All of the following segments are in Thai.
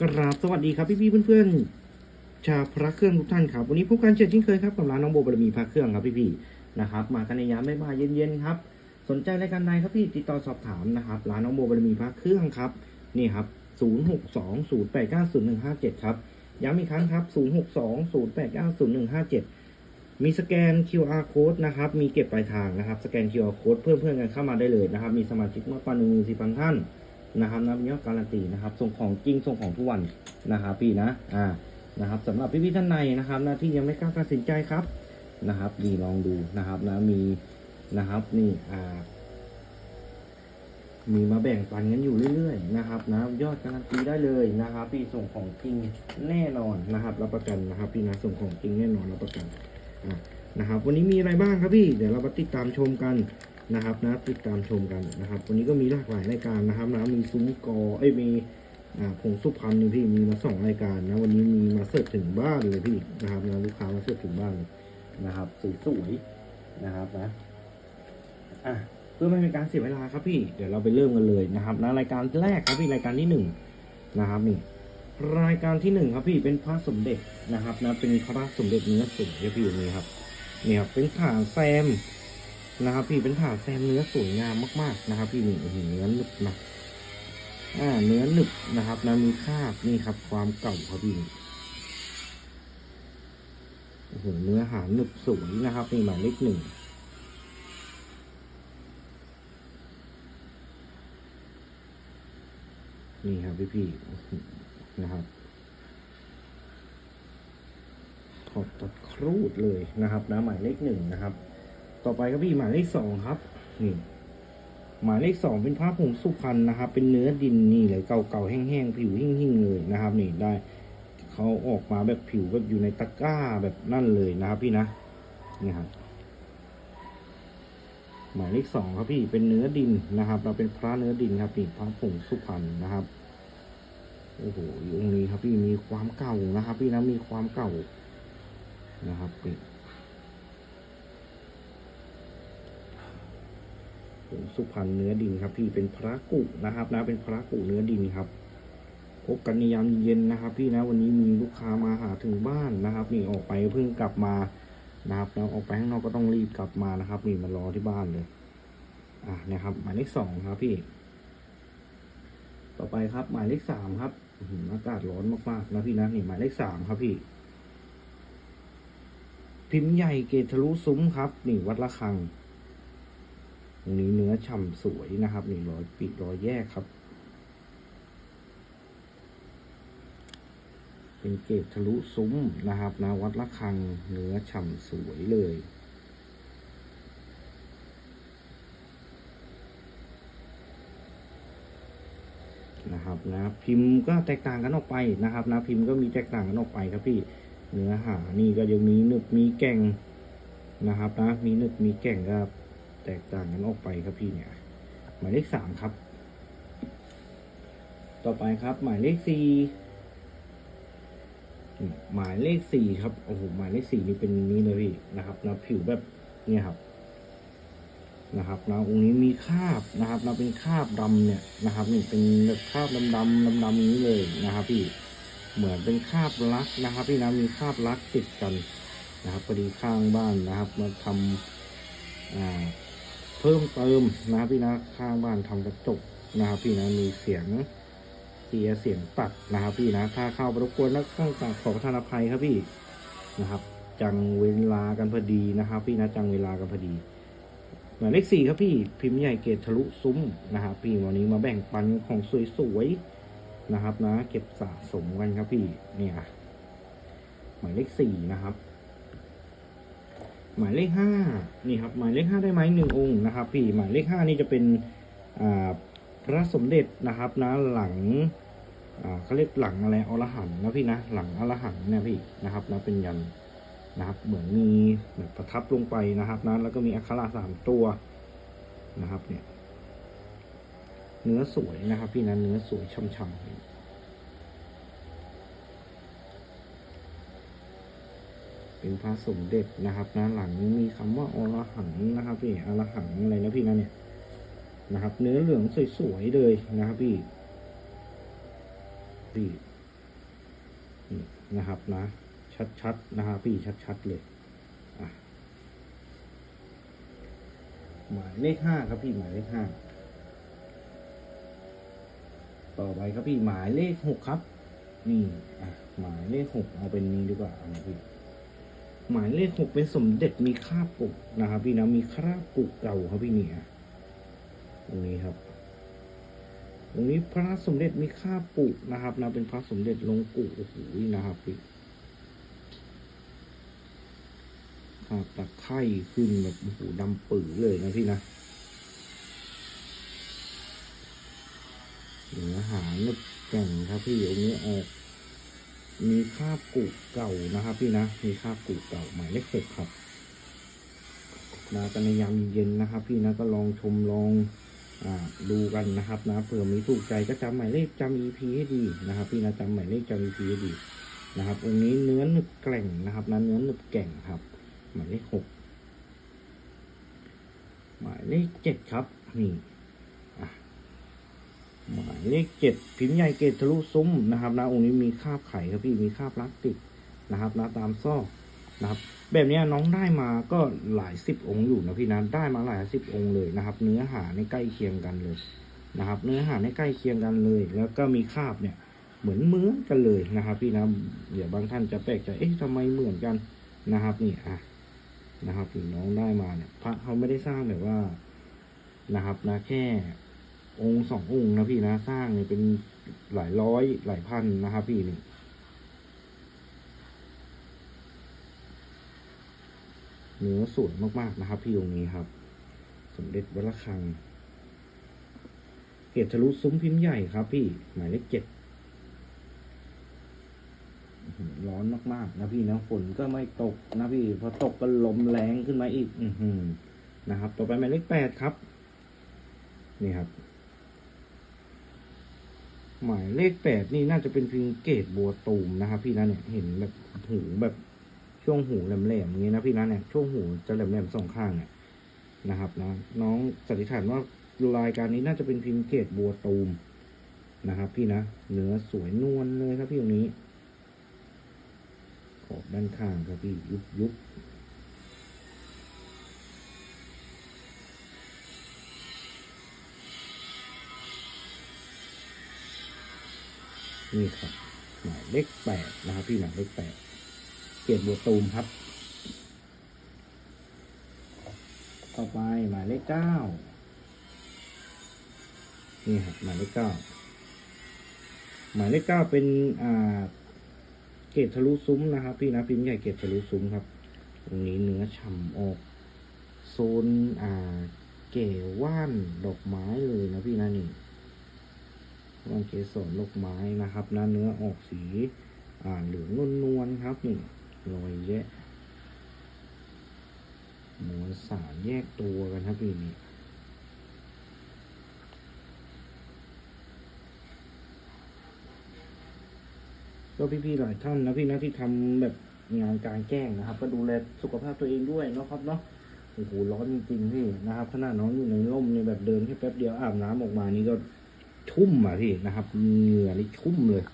กราบสวัสดีครับพี่พี่ๆเพื่อนๆชาวพระเครื่องทุกท่านครับวันนี้พบกันเช่นเคยครับกับร้านน้องโบบารมีพระเครื่องครับพี่พี่นะครับมากันในยามไม่มาเย็นๆครับสนใจรายการใดครับพี่ติดต่อสอบถามนะครับร้านน้องโบบารมีพระเครื่องครับนี่ครับ0620890157ครับย้ำอีกครั้งครับ0620890157 มีสแกน QR code นะครับมีเก็บปลายทางนะครับสแกน QR code เพิ่มเพื่อนกันเข้ามาได้เลยนะครับมีสมาชิกมากกว่า1 4 0 0 0ท่าน นะครับนับยอดการันตีนะครับ ส่งของจริงส่งของทุกวันนะครับพี่นะอ่านะครับสำหรับพี่พี่ๆท่านในนะครับนะที่ยังไม่กล้าตัดสินใจครับนะครับดีลองดูนะครับนะมีนะครับนี่อ่ามีมาแบ่งปันกันอยู่เรื่อยๆนะครับนะยอดการันตีได้เลยนะครับพี่ส่งของจริงแน่นอนนะครับรับประกันนะครับ พี่นะส่งของจริงแน่นอนรับประกันอะนะครับ วันนี้มีอะไรบ้างครับพี่ เดี๋ยวเรามาติดตามชมกัน นะครับนะติดตามชมกันนะครับ วันนี้ก็มีหลากหลายรายการนะครับนะมีซุ้มกอเอ้ยมีผงสุพรรณนี่พี่มีมาสองรายการนะ วันนี้มีมาเสิร์ฟถึงบ้านเลยพี่นะครับนะลูกค้ามาเสิร์ฟถึงบ้านนะครับสวยๆนะครับนะอะเพื่อไม่เป็นการเสียเวลาครับพี่เดี๋ยวเราไปเริ่มกันเลยนะครับนะรายการแรกครับพี่รายการที่หนึ่งนะครับนี่รายการที่หนึ่งครับพี่เป็นพระสมเด็จนะครับนะเป็นพระสมเด็จเนื้อสวยครับพี่นี่ครับนี่ครับเป็นผ่าแซม นะครับพี่เป็นผ่าแซมเนื้อสวยงามมากๆนะครับ พี่นี่โอ้โหเนื้อหนึบนะอ่าเนื้อหนึบนะครับนะมีคราบนี่ครับ ความเก่าครับพี่โอ้โหเนื้อหาหนึบสวยนะครับนี่หมายเลขหนึ่งนี่ครับพี่พี่นะครับถอดตัดครูดเลยนะครับนะหมายเลขหนึ่งนะครับ ต่อไปครับพี่หมายเลขสองครับนี่หมายเลขสองเป็นผ้าผงสุพรรณนะครับ เป็นเนื้อดินนี่เลยเก่าๆแห้งๆผิวหิ่งๆเลยนะครับ นี่ได้เขาออกมาแบบผิวแบบอยู่ในตะกร้าแบบนั่นเลยนะครับ พี่นะนี่ครับหมายเลขสองครับพี่เป็นเนื้อดินนะครับ เราเป็นพระเนื้อดินครับนี่พระผงสุพรรณนะครับโอ้โหองค์นี้ครับพี่มีความเก่านะครับ พี่นะมีความเก่านะครับนี่ ผงสุพรรณเนื้อดินครับ พี่เป็นพระกุนะครับนะเป็นพระกุเนื้อดินครับพบกันในยามเย็นนะครับ พี่นะวันนี้มีลูกค้ามาหาถึงบ้านนะครับนี่ออกไปเพิ่งกลับมานะครับแล้วออกไปข้างนอกก็ต้องรีบกลับมานะครับ นี่มารอที่บ้านเลย อะนะครับหมายเลขสองครับพี่ ต่อไปครับหมายเลขสามครับอื้อหืออากาศร้อนมากๆนะพี่นะนี่หมายเลขสามครับพี่ พิมพ์ใหญ่เกตทะลุซุ้มครับ นี่วัดละคัง ตรงนี้เนื้อฉ่ำสวยนะครับหนี่งรอยปีกรอยแยกครับ เป็นเกตทะลุซุ้มนะครับนะวัดละคังเนื้อฉ่ำสวยเลยนะครับนะพิมพ์ก็แตกต่างกันออกไปนะครับนะพิมพ์ก็มีแตกต่างกันออกไปครับพี่เนื้อหานี่ก็ยังมีหนึบมีแก่งนะครับนะมีหนึบมีแก่งก็ แตกต่างกันออกไปครับพี่เนี่ย หมายเลขสามครับ ต่อไปครับ หมายเลขสี่หมายเลขสี่ครับโอ้โหหมายเลขสี่นี่เป็นนี้เลยพี่นะครับนะผิวแบบเนี่ยครับนะครับนะองค์นี้มีคราบนะครับนะเป็นคราบดำเนี่ยนะครับนี่เป็นแบบคราบดำดำดำดำๆนี้เลยนะครับพี่เหมือนเป็นคราบลักนะครับพี่นะมีคราบลักติดกันนะครับพอดีข้างบ้านนะครับ มาทำอ่า พิ่มเติมนะครับพี่นะข้างบ้านทำกระจกนะครับพี่นะมีเสียงเสียเสียงตัดนะครับพี่นะถ้าเข้าไปรบกวนแล้วต้องกราบขอประทานอภัยครับพี่นะครับ จังเวลากันพอดีนะครับ พี่นะจังเวลากันพอดีหมายเลขสี่ครับพี่พิมพ์ใหญ่เกตทะลุซุ้มนะครับพี่วันนี้มาแบ่งปันของสวยๆนะครับนะ เก็บสะสมกันครับพี่เนี่ยหมายเลขสี่นะครับ หมายเลขห้านี่ครับหมายเลขห้าได้ไหมหนึ่งองค์นะครับพี่หมายเลขห้านี่จะเป็นพระสมเด็จนะครับนะหลังเขาเรียกหลังอะไรอรหันนะพี่นะหลังอรหันนี่พี่นะครับนะเป็นยันนะครับเหมือนมีเหมือนประทับลงไปนะครับนะแล้วก็มีอักขระสามตัวนะครับเนี่ยเนื้อสวยนะครับ พี่นะเนื้อสวยช่ำๆ เป็นพระสมเด็จนะครับนะหลังมีคำว่าอรหันต์นะครับพี่อรหันต์อะไรนะพี่นะเนี่ยนะครับ เนื้อเหลืองสวยๆเลยนะครับพี่พี่นะครับนะ ชัดๆนะครับพี่ชัดๆเลยหมายเลขห้าครับพี่หมายเลขห้าต่อไปครับพี่หมายเลขหกครับ นี่อะหมายเลขหกเอาเป็นนี้ดีกว่าเอามาพี่ หมายเลขหกเป็นสมเด็จมีคราบกุกนะครับ พี่นะมีคราบกุกเก่าครับพี่เนี่ยตรงนี้ครับตรงนี้พระสมเด็จมีคราบกุกนะครับนะเป็นพระสมเด็จลงกุโอ้โหนะครับพี่คราบตะไคร่ขึ้นแบบโอ้โหดำปื๋อเลยนะพี่นะเนื้อหาหนึบแก่งครับพี่องค์นี้ออก มีคาบกุเก่านะครับ พี่นะ มีคาบกุเก่าหมายเลขหกครับ มากันในยามเย็นนะครับ พี่นะก็ลองชมลองอ่าดูกันนะครับนะเผื่อมีถูกใจก็จำหมายเลขจำ EP ให้ดีนะครับ พี่นะจำหมายเลขจำ EP ให้ดีนะครับองค์นี้เนื้อหนึบแกร่งนะครับนะเนื้อหนึบแก่งครับ หมายเลขหกหมายเลขเจ็ดครับนี่ หมายเลขเจ็ดพิมพ์ใหญ่เกตทะลุซุ้มนะครับนะองค์นี้มีคาบไข่ครับพี่มีคาบพลาสติกนะครับนะตามซอกนะครับ แบบนี้น้องได้มาก็หลายสิบองค์อยู่นะพี่นะได้มาหลายสิบองค์เลยนะครับ เนื้อหาในใกล้เคียงกันเลยนะครับ เนื้อหาในใกล้เคียงกันเลย แล้วก็มีคาบเนี่ยเหมือนเหมือนกันเลยนะครับพี่นะเดี๋ยวบางท่านจะแปลกใจเอ๊ะทำไมเหมือนกันนะครับนี่อะนะครับพี่น้องได้มาเนี่ยพระเขาไม่ได้สร้างแบบว่านะครับนะแค่ องค์สององค์นะพี่นะสร้างเนี่ยเป็นหลายร้อยหลายพันนะครับพี่นี่เนื้อสวยมากๆนะครับ พี่องค์นี้ครับ สมเด็จวัดระฆังเกตทะลุซุ้มพิมพ์ใหญ่ครับพี่หมายเลขเจ็ดร้อหือร้อนมากๆ นะพี่นะฝนก็ไม่ตกนะพี่พอตกก็ลมแรงขึ้นมาอีก อือนะครับ ต่อไปหมายเลขแปดครับ นี่ครับ หมายเลขแปดนี่น่าจะเป็นพิงเกตบัวตูมนะครับ พี่นะเนี่ยเห็นแบบหูแบบช่วงหูแหลมๆอย่างนี้นะพี่นะเนี่ยช่วงหูจะแหลมๆสองข้างเนี่ยนะครับนะน้องสันนิษฐานว่ารายการนี้น่าจะเป็นพิงเกตบัวตูมนะครับ พี่นะเนื้อสวยนวลเลยครับพี่ตรงนี้ขอบด้านข้างครับพี่ยุบยุบ นี่ครับหมายเลขแปดนะครับพี่หมายเลขแปดเกตบัวตูมครับ ต่อไปหมายเลขเก้านี่ครับหมายเลขเก้าหมายเลขเก้าเป็นอ่าเกตทะลุซุ้มนะครับ พี่นะพิมพ์ใหญ่เกตทะลุซุ้มครับ ตรงนี้เนื้อฉ่ำออกโซนอ่าเก๋ว่านดอกไม้เลยนะพี่นะนี่ ว่านเกสรดอกไม้นะครับนะเนื้อออกสีอ่าเหลืองนวลๆครับนี่รอยแยะมวลสารแยกตัวกันครับพี่นี่ก็พี่ๆหลายท่านนะพี่นะที่ทำแบบงานกลารแจ้งนะครับ ก็ดูแลสุขภาพตัวเองด้วยเนาะครับเนาะโอ้โหร้อนจริงๆพี่นะครับขนาดน้องอยู่ในร่มเนี่ยแบบเดินแค่แป๊บเดียวอาบน้ำออกมานี่ก็ ชุ่มอะพี่นะครับเหงื่อนี่ชุ่มเลย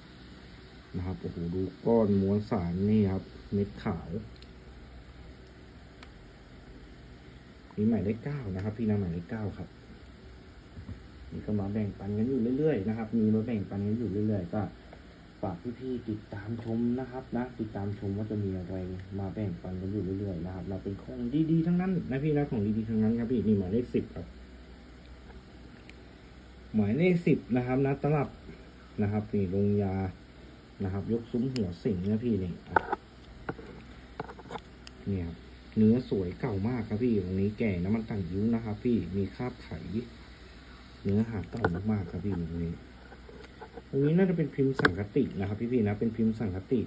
นะครับโอ้โหดูก้อนมวลสารนี่ครับ เม็ดขาวนี่หมายเลขเก้านะครับ พี่นะหมายเลขเก้าครับนี่ก็มาแบ่งปันกันอยู่เรื่อยๆนะครับ มีมาแบ่งปันกันอยู่เรื่อยๆก็ฝากพี่ๆติดตามชมนะครับ นะ ติดตามชมว่าจะมีอะไรมาแบ่งปันกันอยู่เรื่อยๆนะครับ เราเป็นของดีๆทั้งนั้นนะพี่นะของดีๆทั้งนั้นครับพี่นี่หมายเลขสิบครับ หมายเลขสิบนะครับนะตลับนะครับนี่ลงยานะครับ ยกซุ้มหัวสิงนะพี่นี่เนี่ยครับเนื้อสวยเก่ามากครับพี่ตรงนี้แก่น้ำมันต่างยิ้วนะครับ พี่มีคราบไข เนื้อหาเก่ามากๆครับพี่ตรงนี้ตรงนี้น่าจะเป็นพิมพ์สังคตินะครับ พี่ๆนะเป็นพิมพ์สังคติ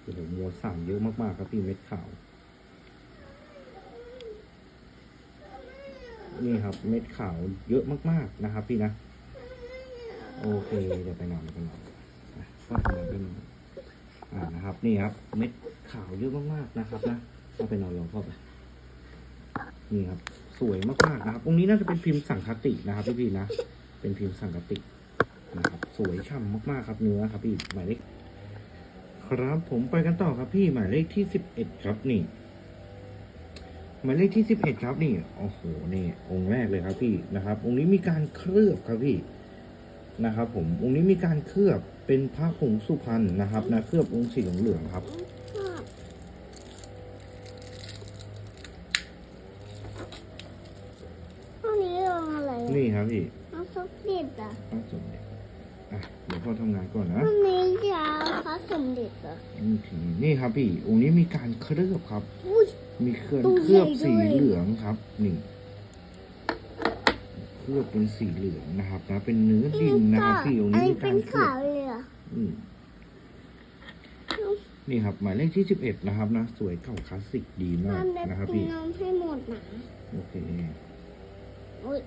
โอ้โหมวลสารเยอะมากๆครับพี่เม็ดขาวนี่ครับเม็ดขาวเยอะมากๆนะครับ พี่นะ โอเคเดี๋ยวไปนอนไปนอนอะก็ไปนอนไปนอนอ่านะครับ นี่ครับ เม็ดขาวเยอะมากๆนะครับนะก็ไปนอนลงเข้าไปนี่ครับ สวยมากๆนะครับตรงนี้น่าจะเป็นพิมพ์สังคตินะครับพี่ๆนะเป็นพิมพ์สังคตินะครับ สวยฉ่ำมากๆครับเนื้อครับพี่หมายเลขครับผมไปกันต่อครับพี่หมายเลขที่สิบเอ็ดครับนี่หมายเลขที่สิบเอ็ดครับนี่โอ้โหนี่องค์แรกเลยครับพี่นะครับ องค์นี้มีการเคลือบครับพี่ นะครับ ผมองค์นี้มีการเคลือบเป็นพระผงสุพรรณนะครับนะเคลือบองค์สีเหลืองๆครับชอบห้องนี้ลงอะไรอะนี่ครับพี่น้องซุปเด็ดอะพระสมเด็จอะเดี๋ยวพ่อทำงานก่อนนะห้องนี้ยาวพระสมเด็จเหรอโอเคนี่ครับพี่องค์นี้มีการเคลือบครับอุ้ยมีเคลือบตู้เคลือบใหญ่สีด้วยเหลืองครับนี่ เคลือบเป็นสีเหลืองนะครับนะเป็นเนื้อดินนะครับพี่องค์อันนี้นี้มีเป็การนเคลือขาบวเลยเหรออืมนี่ครับหมายเลขที่สิบเอ็ดนะครับนะสวยเก่าคลาสสิกดีมากทำได้นะครับกินพี่นมให้หมดนะโอเคอุ้ย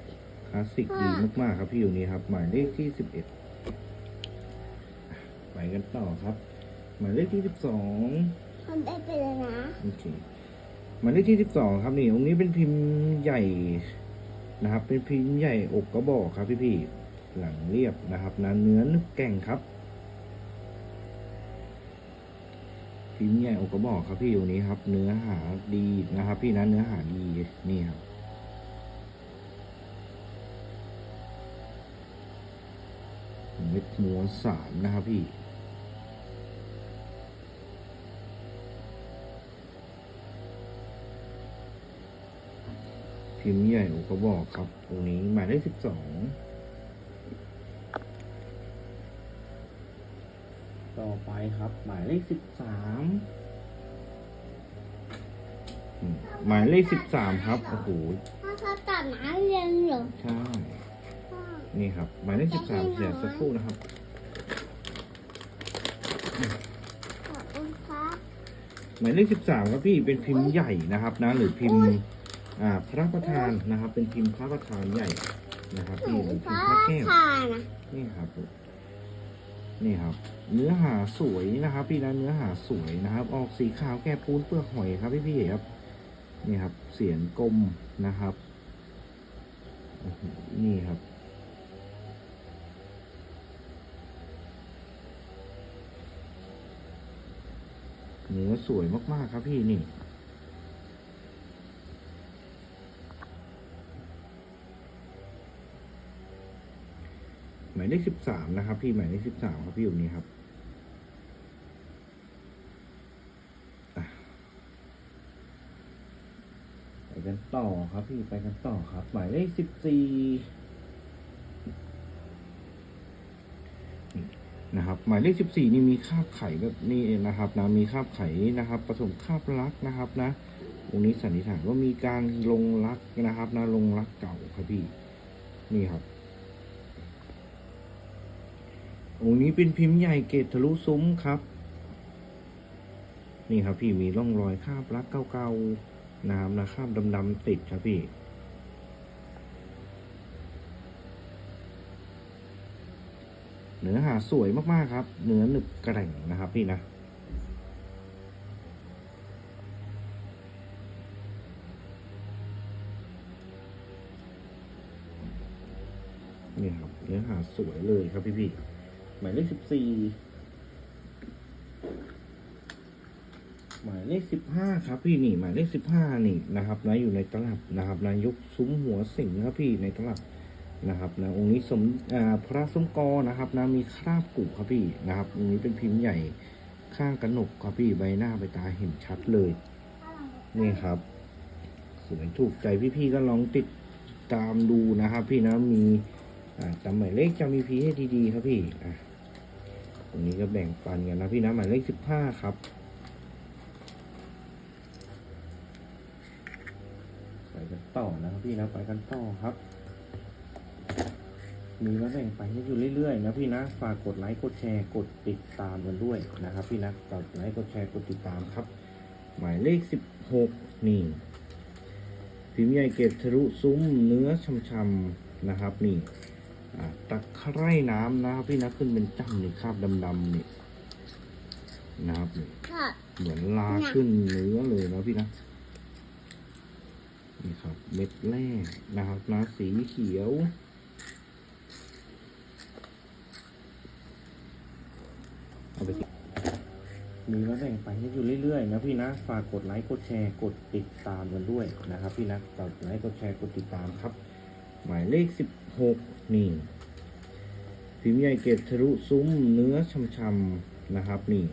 คลาสสิกดีมากๆครับพี่องค์นี้ครับ หมายเลขที่สิบเอ็ดไปกันต่อครับ หมายเลขที่สิบสองทำได้ไปเลยนะโอเคหมายเลขที่สิบสองครับนี่องค์นี้เป็นพิมพ์ใหญ่ นะครับเป็นพิมพ์ใหญ่อกกระบอกครับพี่พี่หลังเรียบนะครับนะเนื้อนึกแก่งครับ พิมพ์ใหญ่อกกระบอกครับพี่องค์นี้ครับ เนื้อหาดีนะครับ พี่นะเนื้อหาดีนี่ครับเม็ดม้วสามนะครับพี่ พิมพ์ใหญ่โอก็บอกครับตรงนี้หมายเลขสิบสองต่อไปครับ หมายเลขสิบสามอืมหมายเลขสิบสามครับโอ้โหพ่อชอบตัดน้ำเรียนเหรอใช่พ่อนี่ครับ หมายเลขสิบสามเสียสักครู่นะครับขอบคุณครับหมายเลขสิบสามครับพี่เป็นพิมพ์ใหญ่นะครับนะ หรือพิมพ์ อ่าพระประธานนะครับ เป็นพิมพ์พระประธานใหญ่นะครับหนูพี่เป็นพิมฟ้าพ์พระแก้วทานนะนี่ครับนี่ครับ เนื้อหาสวยนะครับ พี่นะเนื้อหาสวยนะครับ ออกสีขาวแก้ปูนเปลือกหอยครับพี่พี่ๆครับนี่ครับ เสียนกลมนะครับโอ้โหนี่ครับเนื้อสวยมากๆครับพี่นี่ายเลขสิบสามนะครับ พี่หมายเลขสิบสามครับพี่อยู่นี้ครับไปกันต่อครับพี่ไปกันต่อครับ หมายเลขสิบสี่นะครับ หมายเลขสิบสี่นี่มีคาบไข่แบบนี้นะครับนะมีคาบไข่นะครับ ผสมคาบลักนะครับนะตรงนี้สันนิษฐานว่ามีการลงรักนะครับนะลงรักเก่าครับพี่นี่ครับ องค์นี้เป็นพิมพ์ใหญ่เกตทะลุซุ้มครับ นี่ครับพี่มีร่องรอยคราบลักเก่าๆนะครับนะคราบดำๆติดครับพี่เนื้อหาสวยมากๆครับ เนื้อหนึบแกร่งนะครับพี่นะ นี่ครับ เนื้อหาสวยเลยครับพี่พี่ๆ หมายเลขสิบสี่หมายเลขสิบห้าครับพี่นี่หมายเลขสิบห้านี่นะครับนะอยู่ในตลับนะครับนายกซุ้มหัวสิงครับพี่ในตลับนะครับนะองค์นี้สมพระสมกรนะครับนะมีคราบกุครับพี่นะครับองค์นี้เป็นพิมพ์ใหญ่ข้างกระหนกครับพี่ใบหน้าใบตาเห็นชัดเลยนี่ครับสวยถูกใจพี่ๆก็ลองติดตามดูนะครับ พี่นะมีจำหมายเลขจำ EP ให้ดีๆครับพี่อะ ตรงนี้ก็แบ่งปันกันนะพี่นะหมายเลขสิบห้าครับไปกันต่อนะครับพี่นะไปกันต่อครับ มีมาแบ่งไปันให้อยู่เรื่อยๆนะพี่นะฝากกดไลค์กดแชร์กดติดตามกันด้วยนะครับ พี่นะกดไลค์กดแชร์กดติดตามครับ หมายเลขสิบหกนี่พิมพ์ใหญ่เกตทะลุซุ้มเนื้อช่ำๆนะครับนี่ ตะไคร่น้ำนะครับพี่นะขึ้นเป็นจ้ำนี่คราบดำๆนี่นะครับนี่ค่ะเหมือนลาขึ้นเนื้อเลยนะพี่นะนี่ครับ เม็ดแรกนะครับนะสีเขียวเอาไปกินมีมาแบ่งไปนกันอยู่เรื่อยๆนะพี่นะ ฝากกดไลค์กดแชร์กดติดตามกันด้วยนะครับ พี่นะกดไลค์กดแชร์กดติดตามครับ หมายเลขสิบ หกนี่พิมพ์ใหญ่เกตทะลุซุ้มเนื้อช่ำๆนะครับนี่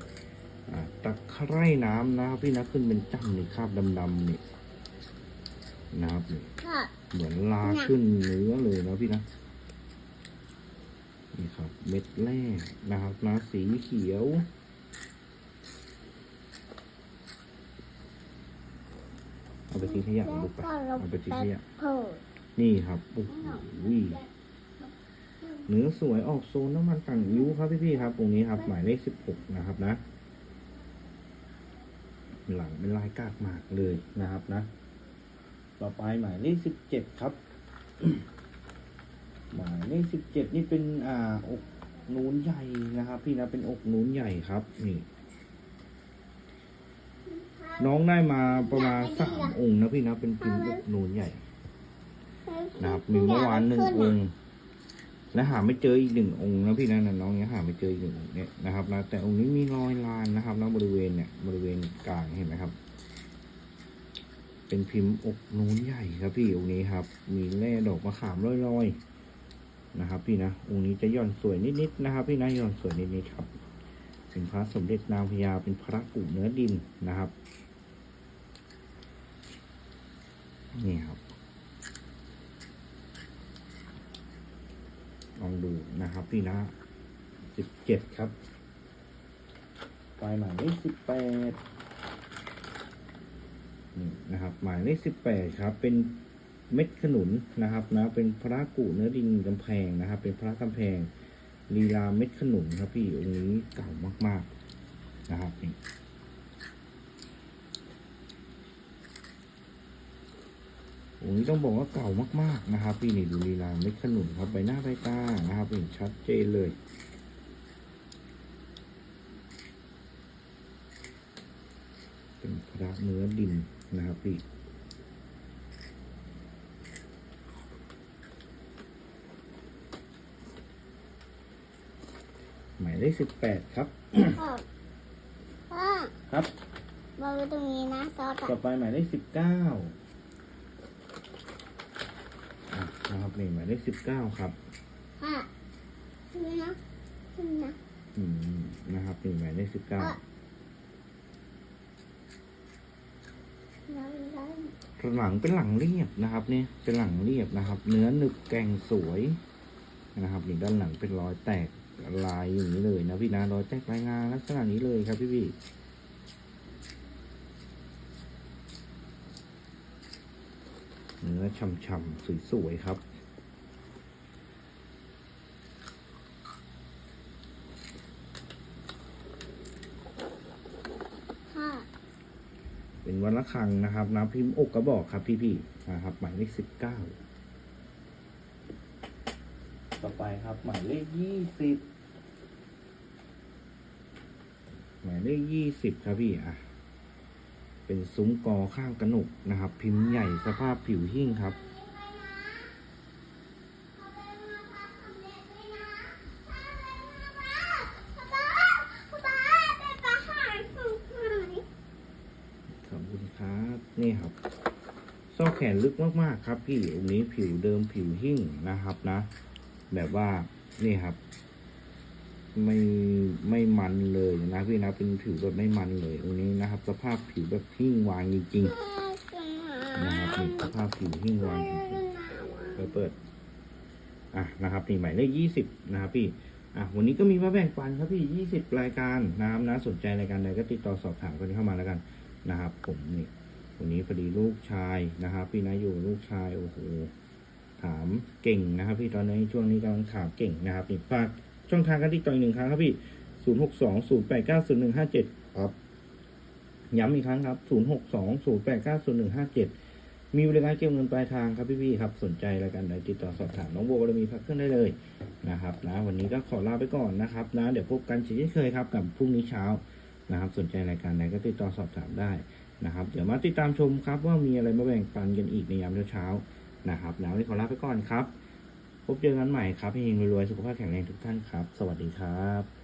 ตะไคร่น้ำนะครับพี่นะขึ้นเป็นจ้ำนี่คราบดำๆนี่นะครับนี่เหมือนลาขึ้นเนื้อเลยนะพี่นะนี่ครับ เม็ดแรกนะครับนะสีเขียวเอาไปทิ้งขยะลูกไปเอาไปทิ้งขยะ นี่ครับโอ้โหเนื้อสวยออกโซนน้ำมันต่างยิ้วครับพี่ๆครับ ตรงนี้ครับ หมายเลขสิบหกนะครับนะ หลังเป็นลายกากหมากเลยนะครับนะ ต่อไปหมายเลขสิบเจ็ดครับ หมายเลขสิบเจ็ดนี่เป็นอ่าอกนูนใหญ่นะครับ พี่นะเป็นอกนูนใหญ่ครับนี่น้องได้มาประมาณสามองค์นะพี่นะเป็นพิมพ์อกนูนใหญ่ นะครับมีเมื่อวานหนึ่งองค์และหาไม่เจออีกหนึ่งองค์นะพี่นะนะน้องยังหาไม่เจออีกหนึ่งเนี่ยนะครับนะแต่องค์นี้มีรอยลานนะครับนะบริเวณเนี่ยบริเวณกลางเห็นไหมครับ เป็นพิมพ์อกนูนใหญ่ครับพี่องค์นี้ครับ มีแร่ดอกมะขามลอยๆนะครับ พี่นะองค์นี้จะย่อนสวยนิดๆนะครับ พี่นะย่อนสวยนิดๆครับเป็นพระสมเด็จนางพญาเป็นพระกุเนื้อดินนะครับนี่ครับ ลองดูนะครับพี่นะสิบเจ็ดครับปลายหมายเลขสิบแปดนี่นะครับ หมายเลขสิบแปดครับ เป็นเม็ดขนุนนะครับนะเป็นพระกุเนื้อดินกำแพงนะครับ เป็นพระกำแพงลีลาเม็ดขนุนครับพี่องค์นี้เก่ามาก ๆนะครับนี่ โอ้ยต้องบอกว่าเก่ามากๆนะครับ พี่นี่ดูลีลาเม็ดขนุนครับใบหน้าใบตานะครับเห็นชัดเจนเลยเป็นพระเนื้อดินนะครับพี่หมายเลขสิบแปดครับพ่อพ่อครับมาไว้ตรงนี้นะซอสต่อไปหมายเลขสิบเก้า นะครับนี่หมายเลขสิบเก้าครับค่ะนี่นะนี่นะอืมนะครับนี่หมายเลขสิบเก้าแล้วแล้วหลังเป็นหลังเรียบนะครับเนี่ยเป็นหลังเรียบนะครับ เนื้อหนึบแกงสวยนะครับนี่ด้านหลังเป็นรอยแตกลายอย่างนี้เลยนะพี่นะรอยแตกลายงานลักษณะนี้เลยครับพี่พี่ เนื้อฉ่ำๆสวยๆครับค่ะเป็นวันละครังนะครับ น้ำพิมพ์อกกระบอกครับพี่พี่ๆนะครับ หมายเลขสิบเก้าต่อไปครับ หมายเลขยี่สิบหมายเลขยี่สิบครับพี่อะ เป็นซุ้มกอข้างกระหนกนะครับ พิมพ์ใหญ่สภาพผิวหิ้งครับ ขอบคุณครับนี่ครับซอกแขนลึกมากๆครับพี่องค์นี้ผิวเดิมผิวหิ้งนะครับนะ แบบว่านี่ครับ ไม่ไม่มันเลยนะพี่นะเป็นผิวแบบไม่มันเลยองนี้นะครับ สภาพผิวแบบหิ้งวางจริงๆนะครับสภาพผิวหิ้งวางจริงๆเปิดเปิดอะนะครับนี่หมายเลขยี่สิบนะครับพี่อะวันนี้ก็มีมาแบ่งปันครับพี่ยี่สิบรายการนะครับนะสนใจรายการใดก็ติดต่อสอบถามกันเข้ามาแล้วกันนะครับ ผมนี่วันนี้พอดีลูกชายนะครับ พี่นะอยู่ลูกชายโอ้โหถามเก่งนะครับ พี่ตอนนี้ช่วงนี้กำลังถามเก่งนะครับนี่ฝาก ช่องทางการติดต่ออีกหนึ่งครั้งครับพี่ศูนย์หกสองศูนย์แปดเก้าศูนย์หนึ่งห้าเจ็ดครับ ย้ำอีกครั้งครับศูนย์หกสองศูนย์แปดเก้าศูนย์หนึ่งห้าเจ็ดมีบริการเก็บเงินปลายทางครับพี่ๆครับ สนใจรายการใดติดต่อสอบถามน้องโบบารมีพักเครื่องได้เลยนะครับนะวันนี้ก็ขอลาไปก่อนนะครับนะเดี๋ยวพบกันเช่นเคยครับกับพรุ่งนี้เช้านะครับ สนใจรายการใดก็ติดต่อสอบถามได้นะครับ เดี๋ยวมาติดตามชมครับว่ามีอะไรมาแบ่งปันกันอีกในยามเช้าๆนะครับนะวันนี้ขอลาไปก่อนครับ พบเจอกันใหม่ครับพี่เฮงรวยๆสุขภาพแข็งแรงทุกท่านครับ สวัสดีครับ